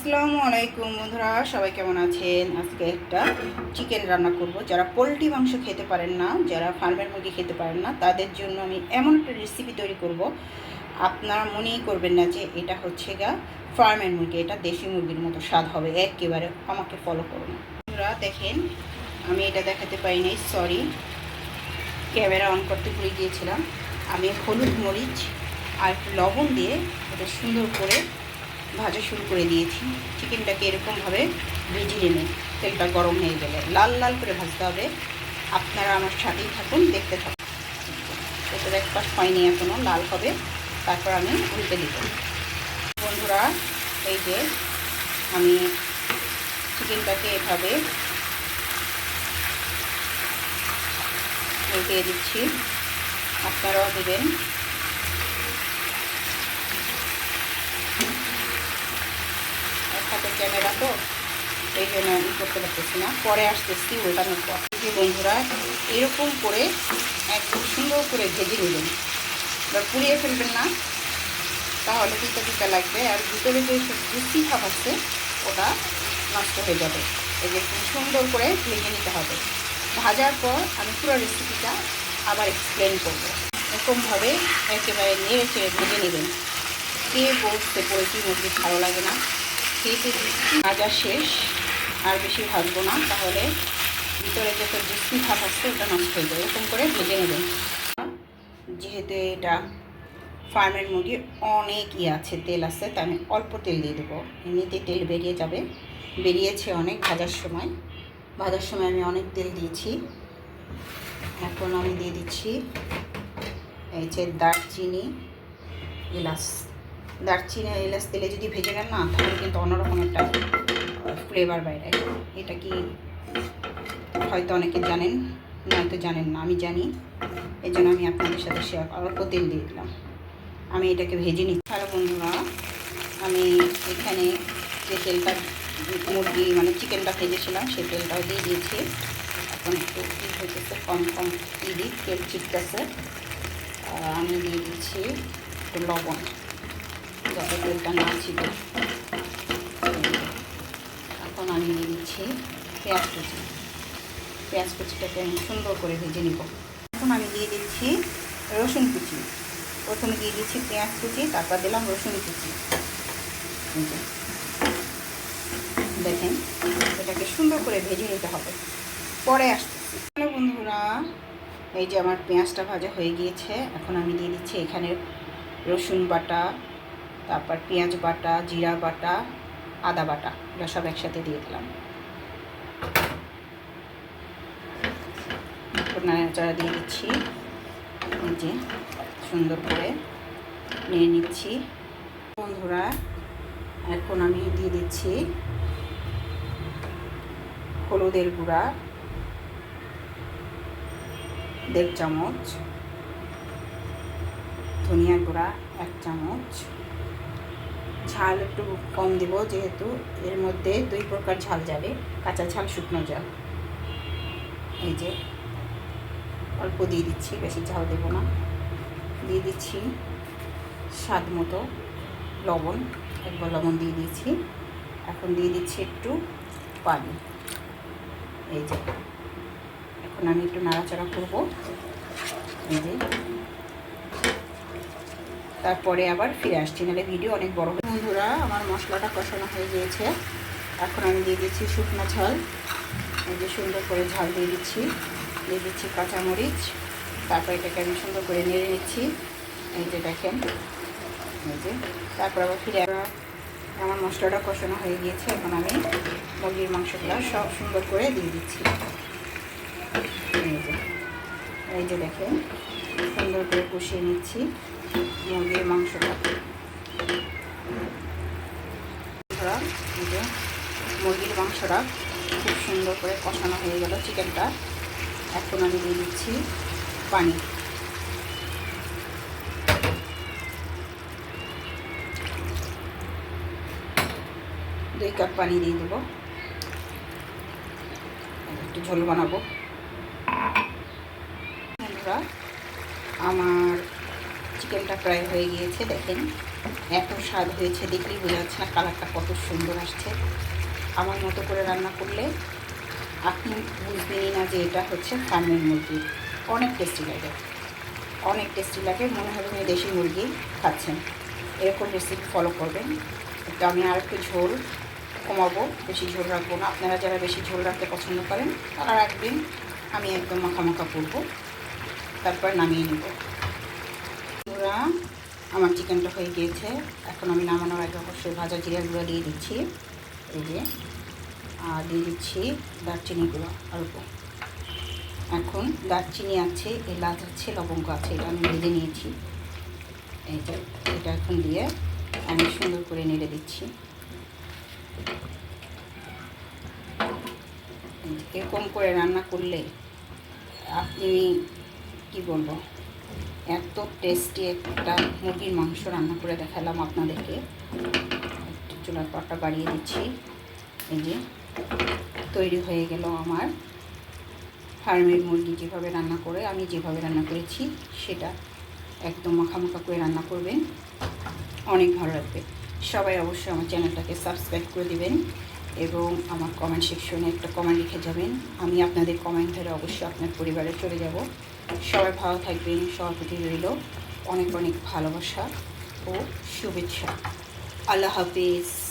আসসালামু আলাইকুম বন্ধুরা, সবাই কেমন আছেন? আজকে একটা চিকেন রান্না করব। যারা পোলট্রি মাংস খেতে পারেন না, যারা ফার্মের মুরগি খেতে পারেন না, তাদের জন্য আমি এমন একটা রেসিপি তৈরি করব। আপনারা মনেই করবেন না যে এটা হচ্ছে গা ফার্মের মুরগি, এটা দেশি মুরগির মতো স্বাদ হবে, একেবারে আমাকে ফলো করুন বন্ধুরা, দেখেন, আমি এটা দেখাতে পারি নাই সরি ক্যামেরা অন করতে ভুলে গিয়েছিলাম। আমি হলুদ মরিচ আর একটু লবণ দিয়ে এটা সুন্দর করে ভাজা শুরু করে দিয়েছি। চিকেনটাকে এরকমভাবে ভেজে নেবেন তেলটা গরম হয়ে গেলে লাল লাল করে ভাজতে হবে। আপনারা আমার সাথেই থাকুন, দেখতে থাকুন। এটা এক পাশ হয়নি এখনও লাল হবে। তারপর আমি উল্টে দিব। বন্ধুরা, এই যে আমি চিকেনটাকে এভাবে উল্টে দিচ্ছি। আপনারাও দেবেন এক হাতে ক্যামেরা তো, এই জন্য আমি করতে পারতেছি না। পরে আসতেছি উল্টানোর পর। বন্ধুরা, এরকম করে একদম সুন্দর করে ভেজে নেবেন। এবার পুড়িয়ে ফেলবেন না। তাহলে পিতা পিতা লাগবে। আর ভিতরে যে জুসি ভাব ওটা নষ্ট হয়ে যাবে। এই যে সুন্দর করে ভেজে নিতে হবে। ভাজার পর আমি পুরো রেসিপিটা আবার এক্সপ্লেন করব। এরকমভাবে একেবারে নেড়ে চেড়ে ভেজে নেবেন। কে বলতে পড়েছি মুরগি ভালো লাগে না। খেতে ভাজা শেষ, আর বেশি ভাজবো না, তাহলে ভিতরে যত জুসি ভাব আসছে ওটা নষ্ট হয়ে যাবে। এরকম করে ভেজে নেবেন যেহেতু এটা ফার্মের মুরগি, অনেক ইয়ে আছে, তেল আছে তা আমি অল্প তেল দিয়ে দেবো। এমনিতে তেল বেরিয়ে যাবে। বেরিয়েছে অনেক ভাজার সময়। ভাজার সময় আমি অনেক তেল দিয়েছি। এখন আমি দিয়ে দিচ্ছি এই যে দারচিনি, এলাচ দারচিনি আর এলাচ, তেলে যদি ভেজে নেন না, তাহলে কিন্তু অন্যরকম একটা ফ্লেভার বাইরে। এটা কি হয়তো অনেকে জানেন নয়তো জানেন না, আমি জানি। এই জন্য আমি আপনাদের সাথে শেয়ার অল্প তেল দিয়ে দিলাম। আমি এটাকে ভেজে নিচ্ছি। হ্যালো বন্ধুরা, আমি এখানে যে তেলটা, মুরগি মানে চিকেনটা ভেজেছিলাম, সেই তেলটাও দিয়ে দিয়েছি। এখন একটু কী হইতেছে, কম কম ই দিই, তেল চিটতেছে আমি দিয়ে দিচ্ছি একটু লবণ। যাতে তেলটা না ছিল। এখন আমি দিয়ে দিচ্ছি পেঁয়াজ কুচি। পেঁয়াজ কুচিটাকে আমি সুন্দর করে ভেজে নিব। এখন আমি দিয়ে দিচ্ছি রসুন কুচি। প্রথমে দিয়ে দিচ্ছি পেঁয়াজ কুচি, তারপর দিলাম রসুন কুচি। দেখেন, এটাকে সুন্দর করে ভেজে নিতে হবে। পরে আসতেছি। হ্যালো বন্ধুরা, এই যে আমার পেঁয়াজটা ভাজা হয়ে গিয়েছে, এখন আমি দিয়ে দিচ্ছি এখানে রসুন বাটা। তারপর পেঁয়াজ বাটা, জিরা বাটা, আদা বাটা, এগুলো সব একসাথে দিয়ে দিলাম। নাড়াচাড়া দিয়ে দিচ্ছি। এই যে, সুন্দর করে নিয়ে নিচ্ছি। বন্ধুরা, এখন আমি দিয়ে দিচ্ছি হলুদের গুঁড়া, দেড় চামচ ধনিয়া গুঁড়া, এক চামচ ঝাল একটু কম দিব যেহেতু এর মধ্যে দুই প্রকার ঝাল যাবে, কাঁচা ঝাল, শুকনো ঝাল। এই যে, অল্প দিয়ে দিচ্ছি, বেশি ঝাল দেবো না। দিয়ে দিচ্ছি স্বাদ মতো লবণ, একবার লবণ দিয়ে দিয়েছি। এখন দিয়ে দিচ্ছি একটু পানি। এই যে, এখন আমি একটু নাড়াচাড়া করব। এই যে তারপরে আবার ফিরে আসছি। নাহলে ভিডিও অনেক বড় বন্ধুরা, আমার মশলাটা কষানো হয়ে গিয়েছে। এখন আমি দিয়ে দিচ্ছি শুকনো ঝাল। এই যে সুন্দর করে ঝাল দিয়ে দিচ্ছি। দিয়ে দিচ্ছি কাঁচামরিচ। তারপর এটাকে আমি সুন্দর করে নেড়ে নিচ্ছি। এই যে দেখেন, এই যে। তারপর আবার ফিরে আমার মশলাটা কষানো হয়ে গিয়েছে। এখন আমি মুরগির মাংসগুলো সব সুন্দর করে দিয়ে দিচ্ছি। এই যে এই যে দেখেন, সুন্দর করে কষিয়ে নিচ্ছি। মুরগির মাংসটা মুরগির মাংসটা খুব সুন্দর করে কষানো হয়ে গেল চিকেনটা। এখন আমি দিয়ে দিচ্ছি পানি। দুই কাপ পানি দিয়ে দেবো। একটু ঝোল বানাবো। আমার চিকেনটা প্রায় হয়ে গিয়েছে, দেখেন। এত স্বাদ হয়েছে দেখলেই বোঝা যাচ্ছে না কালারটা কত সুন্দর আসছে। আমার মতো করে রান্না করলে আপনি বুঝবেনই না যে এটা হচ্ছে ফার্মের মুরগি। অনেক টেস্টি লাগে। অনেক টেস্টি লাগে, মনে হবে যে দেশি মুরগি খাচ্ছেন। এরকম রেসিপি ফলো করবেন। তো আমি আর একটু ঝোল কমাবো, বেশি ঝোল রাখব না। আপনারা যারা বেশি ঝোল রাখতে পছন্দ করেন, তারা রাখবেন। আমি একদম মাখা মাখা করব। তারপর নামিয়ে নেব। আমার চিকেনটা হয়ে গিয়েছে। এখন আমি নামানোর আগে অবশ্যই ভাজা জিরা গুঁড়ো দিয়ে দিচ্ছি। এই যে, আর দিয়ে দিচ্ছি দারচিনি গুঁড়ো অল্প। এখন দারচিনি আছে, এলাচ আছে, লবঙ্গ আছে, এটা আমি ভেজে নিয়েছি। এই যে, এটা এখন দিয়ে আমি সুন্দর করে নেড়ে দিচ্ছি। এরকম করে রান্না করলে আপনি কি বলব? এত টেস্টি একটা মুরগির মাংস রান্না করে দেখালাম আপনাদেরকে। একটু চুলার পরটা বাড়িয়ে দিচ্ছি। এই যে, তৈরি হয়ে গেল আমার ফার্মের মুরগি যেভাবে রান্না করে, আমি যেভাবে রান্না করেছি, সেটা একদম মাখা মাখা করে রান্না করবেন। অনেক ভালো লাগবে। সবাই অবশ্যই আমার চ্যানেলটাকে সাবস্ক্রাইব করে দেবেন এবং আমার কমেন্ট সেকশনে একটা কমেন্ট লিখে যাবেন। আমি আপনাদের কমেন্ট ধরে অবশ্যই আপনার পরিবারে চলে যাব। সবাই ভালো থাকবেন সবার প্রতি রইল। অনেক অনেক ভালোবাসা ও শুভেচ্ছা। আল্লাহ হাফিজ।